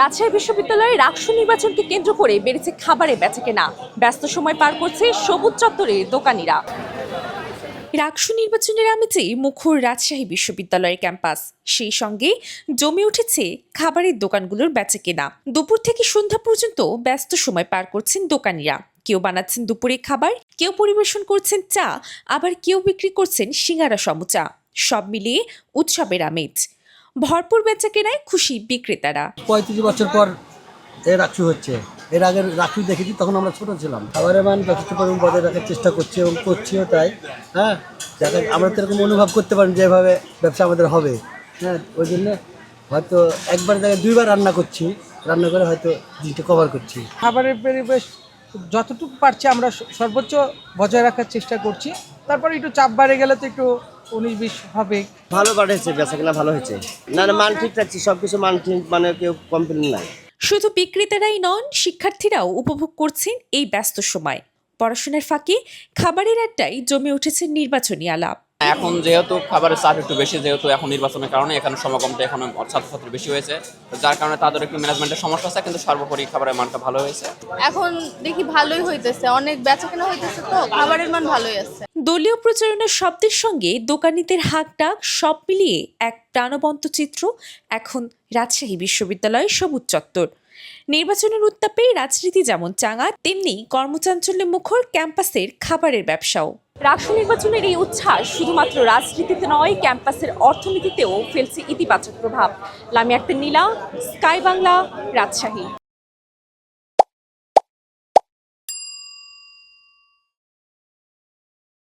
রাজশাহী বিশ্ববিদ্যালয়ে রাকসু নির্বাচনকে কেন্দ্র করে বেড়েছে খাবারে বেচাকেনা। ব্যস্ত সময় পার করছে সবুজ চত্বরের দোকানিরা। রাকসু নির্বাচনের আমেজে মুখর রাজশাহী বিশ্ববিদ্যালয়ের ক্যাম্পাস। সেই সঙ্গে জমে উঠেছে খাবারের দোকানগুলোর বেচাকেনা। দুপুর থেকে সন্ধ্যা পর্যন্ত ব্যস্ত সময় পার করছেন দোকানিরা। কেউ বানাচ্ছেন দুপুরে খাবার, কেউ পরিবেশন করছেন চা, আবার কেউ বিক্রি করছেন সিঙ্গারা সমুচা। সব মিলিয়ে উৎসবের আমেজ। ভরপুর বেচা কেনায় খুশি বিক্রেতারা। পঁয়ত্রিশ বছর পর এ রাখছু হচ্ছে। এর আগের রাখি দেখেছি তখন আমরা ছোট ছিলাম। খাবারের মান যথেষ্ট পরিমাণ বজায় রাখার চেষ্টা করছি এবং করছিও তাই হ্যাঁ? যাতে আমরা তো এরকম অনুভব করতে পারি যে এভাবে ব্যবসা আমাদের হবে হ্যাঁ? ওই জন্য হয়তো একবার জায়গায় দুইবার রান্না করছি রান্না করে হয়তো দিনটা কভার করছি। খাবারের পরিবেশ যতটুকু পারছি আমরা স- সর্বোচ্চ বজায় রাখার চেষ্টা করছি। তারপরে একটু চাপ বাড়ে গেলে তো একটু উনিশ বিশ হবে। ভালো বাড়ছে বেচা কেনা ভালো হয়েছে। না না মান ঠিক রাখছি সব কিছু মান ঠিক মানে কেউ কমপ্লেন নাই। শুধু বিক্রেতারাই নন শিক্ষার্থীরাও উপভোগ করছেন এই ব্যস্ত সময়। পড়াশোনার ফাঁকে খাবারের আড্ডায় জমে উঠেছে নির্বাচনী আলাপ। এখন যেহেতু খাবারের চাপ একটু বেশি যেহেতু এখন নির্বাচনের কারণে এখানে সমাগমটা এখন ছাত্রছাত্রী বেশি হয়েছে। যার কারণে তাদের একটু ম্যানেজমেন্টের সমস্যা আছে কিন্তু সর্বোপরি খাবারের মানটা ভালো হয়েছে। এখন দেখি ভালোই হইতেছে অনেক বেচা কেনা হইতেছে তো খাবারের মান ভালোই আছে। দলীয় প্রচারণার শব্দের সঙ্গে দোকানিদের হাক ডাক সব মিলিয়ে এক প্রাণবন্ত চিত্র এখন রাজশাহী বিশ্ববিদ্যালয়ের সবুজ চত্বর। নির্বাচনের উত্তাপে রাজনীতি যেমন চাঙা, তেমনি কর্মচাঞ্চল্যে মুখর ক্যাম্পাসের খাবারের ব্যবসাও। রাষ্ট্র নির্বাচনের এই উচ্ছ্বাস শুধুমাত্র রাজনীতিতে নয়, ক্যাম্পাসের অর্থনীতিতেও ফেলছে ইতিবাচক প্রভাব। লামি আক্তার নীলা স্কাই বাংলা, রাজশাহী।